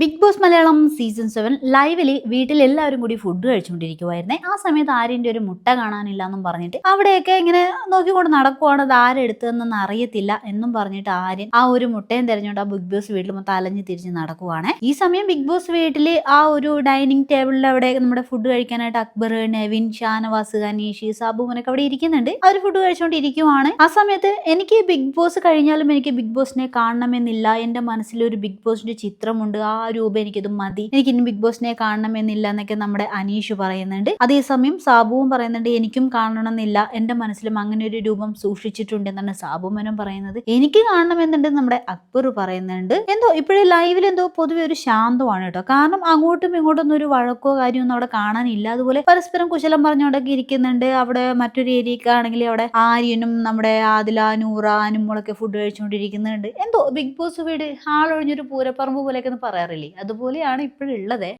Bigg Boss Malayalam season seven ലൈവിൽ വീട്ടിൽ എല്ലാവരും കൂടി ഫുഡ് കഴിച്ചുകൊണ്ടിരിക്കുവായിരുന്നേ. ആ സമയത്ത് ആര്യന്റെ ഒരു മുട്ട കാണാനില്ല എന്നും പറഞ്ഞിട്ട് അവിടെയൊക്കെ ഇങ്ങനെ നോക്കിക്കൊണ്ട് നടക്കുവാണ് അത് ആരെടുത്തതെന്നൊന്നും അറിയത്തില്ല എന്നും പറഞ്ഞിട്ട് ആര്യൻ ആ ഒരു മുട്ടയും തെരഞ്ഞുകൊണ്ട് ആ ബിഗ് ബോസ് വീട്ടിൽ മൊത്തം അലഞ്ഞു തിരിഞ്ഞ് നടക്കുവാണ്. ഈ സമയം ബിഗ് ബോസ് വീട്ടിൽ ആ ഒരു ഡൈനിങ് ടേബിളിൽ അവിടെ നമ്മുടെ ഫുഡ് കഴിക്കാനായിട്ട് അക്ബർ നെവിൻ ഷാനവാസ് അനീഷ് സാബുമനൊക്കെ അവിടെ ഇരിക്കുന്നുണ്ട്. അവർ ഫുഡ് കഴിച്ചുകൊണ്ടിരിക്കുവാണ്. ആ സമയത്ത് എനിക്ക് ബിഗ് ബോസ് കഴിഞ്ഞാലും എനിക്ക് ബിഗ് ബോസിനെ കാണണമെന്നില്ല. എന്റെ മനസ്സിൽ ഒരു ബിഗ് ബോസിന്റെ ചിത്രമുണ്ട്. ആ രൂപം എനിക്കത് മതി. എനിക്ക് ഇനി ബിഗ് ബോസിനെ കാണണമെന്നില്ല എന്നൊക്കെ നമ്മുടെ അനീഷ് പറയുന്നുണ്ട്. അതേസമയം സാബുവും പറയുന്നുണ്ട് എനിക്കും കാണണമെന്നില്ല. എന്റെ മനസ്സിലും അങ്ങനെ ഒരു രൂപം സൂക്ഷിച്ചിട്ടുണ്ട് എന്നാണ് സാബുമനും പറയുന്നത്. എനിക്ക് കാണണമെന്നുണ്ട് നമ്മുടെ അക്ബർ പറയുന്നുണ്ട്. എന്തോ ഇപ്പോഴേ ലൈവിൽ എന്തോ പൊതുവെ ഒരു ശാന്തമാണ് കേട്ടോ. കാരണം അങ്ങോട്ടും ഇങ്ങോട്ടും ഒന്നും ഒരു വഴക്കോ കാര്യമൊന്നും അവിടെ കാണാനില്ല. അതുപോലെ പരസ്പരം കുശലം പറഞ്ഞുകൊണ്ടൊക്കെ ഇരിക്കുന്നുണ്ട്. അവിടെ മറ്റൊരു ഏരിയക്കാണെങ്കിൽ അവിടെ ആര്യനും നമ്മുടെ ആദില നൂറ അനുമോളൊക്കെ ഫുഡ് കഴിച്ചുകൊണ്ടിരിക്കുന്നുണ്ട്. എന്തോ ബിഗ് ബോസ് വീട് ആളൊഴിഞ്ഞൊരു പൂരപ്പറമ്പ് പോലെയൊക്കെ ഒന്ന് പറയാറില്ലേ അതുപോലെയാണ് ഇപ്പോഴുള്ളത്.